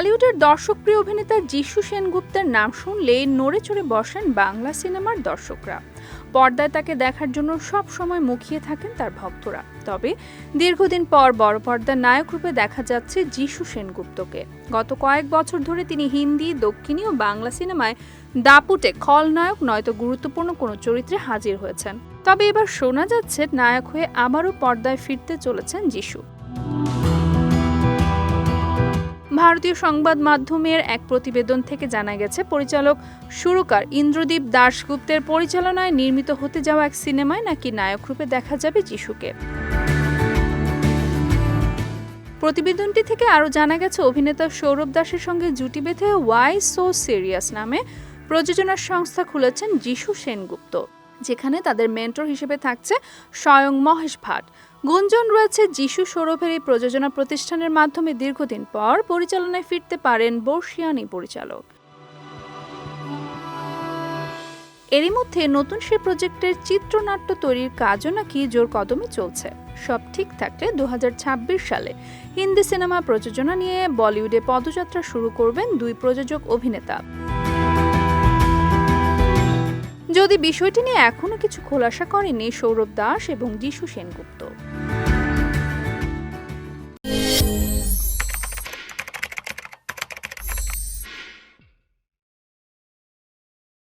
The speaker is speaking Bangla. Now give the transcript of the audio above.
টালিউডের দর্শকপ্রিয় অভিনেতা যিশু সেনগুপ্তের নাম শুনলে নড়ে চড়ে বসেন বাংলা সিনেমার দর্শকরা। পর্দায় তাকে দেখার জন্য সব সময় মুখিয়ে থাকেন তার ভক্তরা। তবে দীর্ঘদিন পর বড় পর্দার নায়ক রূপে দেখা যাচ্ছে যিশু সেনগুপ্তকে। গত কয়েক বছর ধরে তিনি হিন্দি, দক্ষিণী ও বাংলা সিনেমায় দাপুটে খলনায়ক নয়তো গুরুত্বপূর্ণ কোনো চরিত্রে হাজির হয়েছেন। তবে এবার শোনা যাচ্ছে নায়ক হয়ে আবারও পর্দায় ফিরতে চলেছেন যিশু। ভারতীয় সংবাদ মাধ্যমের এক প্রতিবেদন থেকে জানা গেছে, পরিচালক সুরকার ইন্দ্রদীপ দাশগুপ্তের পরিচালনায় নির্মিত হতে যাওয়া এক সিনেমায় নাকি নায়ক রূপে দেখা যাবে যিশুকে। প্রতিবেদনটি থেকে আরও জানা গেছে, অভিনেতা সৌরভ দাসের সঙ্গে জুটি বেঁধে ওয়াই সো সিরিয়াস নামে প্রযোজনার সংস্থা খুলেছেন যিশু সেনগুপ্ত। যেখানে তাদের মেন্টর হিসেবে থাকছে স্বয়ং মহেশ ভাট। গুঞ্জন রয়েছে যিশু সৌরভের এই প্রযোজনা প্রতিষ্ঠানের মাধ্যমে দীর্ঘদিন পর পরিচালনায় ফিরতে পারেন বর্ষিয়ানি পরিচালক। এরই মধ্যে নতুন সে প্রজেক্টের চিত্রনাট্য তৈরির কাজও নাকি জোর কদমে চলছে। সব ঠিক থাকলে দু হাজার ছাব্বিশ সালে হিন্দি সিনেমা প্রযোজনা নিয়ে বলিউডে পদযাত্রা শুরু করবেন দুই প্রযোজক অভিনেতা। যদি বিষয়টি নিয়ে এখনও কিছু খোলাসা করেনি সৌরভ দাস এবং যিশু সেনগুপ্ত।